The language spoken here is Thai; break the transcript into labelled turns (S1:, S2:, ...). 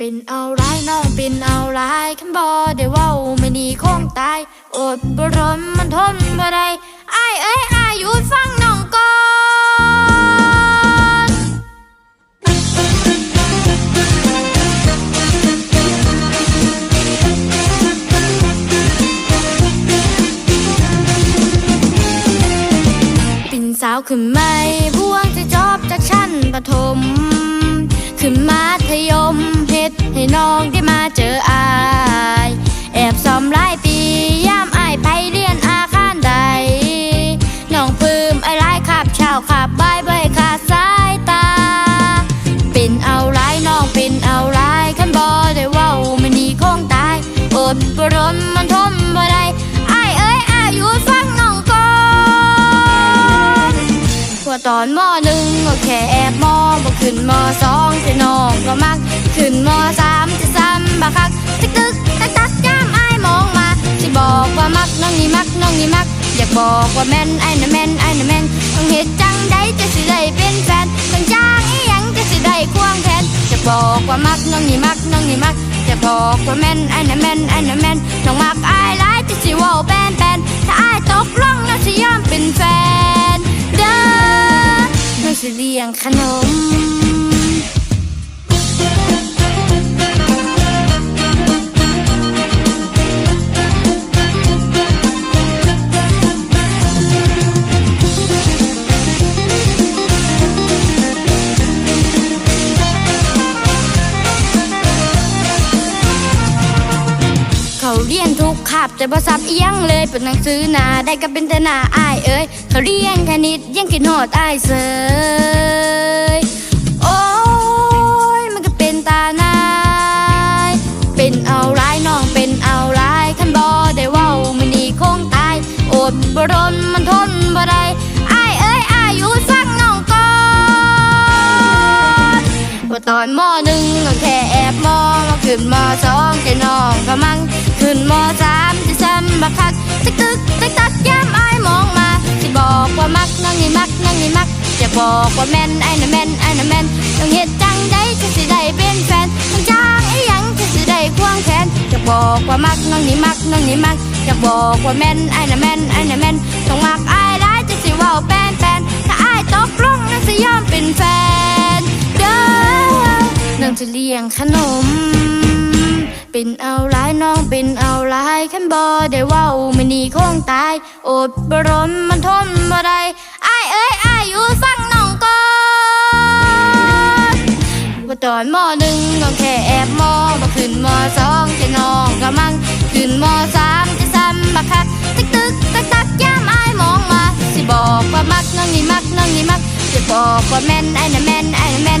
S1: เป็นเอาร้ายน้องเป็นเอาร้ายคันบอได้ว้าไม่นีคงตาย อดบรนมันทนบ่ได้อ้ายเอ้ยอายุฟังน้องก่อนเป็นสาวขึ้นไหมพวงจะจบจากชั้นประถม น้องได้มาเจออาย แอบซ้อมหลายปีย่ามอายไปเรียนอาคารใด น้องปลื้มไอ้หลายขับเช้าขับบ่ายบ่ให้ขาดสายตา เป็นเอาร้ายน้องเป็นเอาร้ายคันบ่ได้เว้ามันนี่คงตาย อดบรนมันทนบ่ได้อ้ายเอ้ยอายหยุฟังน้องก่อนว่าตอนมอหนึ่งก็แค่แอบมองบ่ขึ้นมอสองแต่น้องก็มักขึ้นมอสาม สักคักตึกตึกตักตักย้ำอายมองมา สิบอกว่ามักน้องนี่มักน้องนี่มัก อยากบอกว่าแม่นไอ้น่ะแม่นไอ้น่ะแม่นต้องเหตุจังใดจะสิได้เป็นแฟนต้องจ้างอีหยังจะสิได้ควงแขนจะบอกว่ามักน้องนี่มักน้องนี่มักจะบอกว่าแม่นไอ้น่ะแม่นไอ้น่ะแม่นน้องมักอายหลายจะสิว้าแปนแปนถ้าอายตกลงน้องสิยอมเป็นแฟนเด้อน้องสิเลี้ยงขนม เขาเรียนทุกคาบแต่บ่ซับอียังเลยเป็นหนังสือหนาได้ก็เป็นแต่หน้าอายเอ้ยเขาเรียนคณิตยังคิดฮอดอายเสยโอ้ยมันก็เป็นตานายเป็นเอาร้ายน้องเป็นเอาร้ายคันบ่ได้ว้ามันนี่คงตายอดบ่รนมันทนบ่ได้อายเอ้ยอายหยุดฟังน้องก่อนว่าตอนมหนึ่งก็แค่แอบมองมาขึ้นมอสองแต่น้องก็มัง ขึ้นมสามจะซ้ำบักคักตึกตึกตักตักย้ำอายมองมาสิบอกว่ามักน้องนี่มักน้องนี่มักจะบอกว่าแม่นไอ้น่ะแม่นไอ้น่ะแม่นต้องเฮ็ดจังใดจะสิได้เป็นแฟนต้องจ้างไอ้หยังจะสิได้ควงแขนจะบอกว่ามักน้องนี่มักน้องนี่มักจะบอกว่าแม่นไอ้น่ะแม่นไอ้น่ะแม่นต้องมักไอายได้จะสิว้าแปนแปนถ้าไอายตกลงนั่นสิยอมเป็นแฟนเด้อน้องจะเลี้ยงขนม เป็นเอาร้ายน้องเป็นเอาร้ายขันบอได้ว้าไม่นีคงตาย อดบรนมันทนบ่ได้อ้เอ้ยอ้อยู่ฟังน้องก่อนว่าตอนมอหนึ่งก็แค่แอบมองมาขึ้นมอสองจะน้องก็มัง ขึ้นมอสามจะซ้ำบักคักตึกตึกตักตักย้ำอายมองมา สิบอกว่ามักน้องนี่มักน้องนี่มักจะบอกว่าแม่นไอ้น่ะแม่นไอ้น่ะแม่น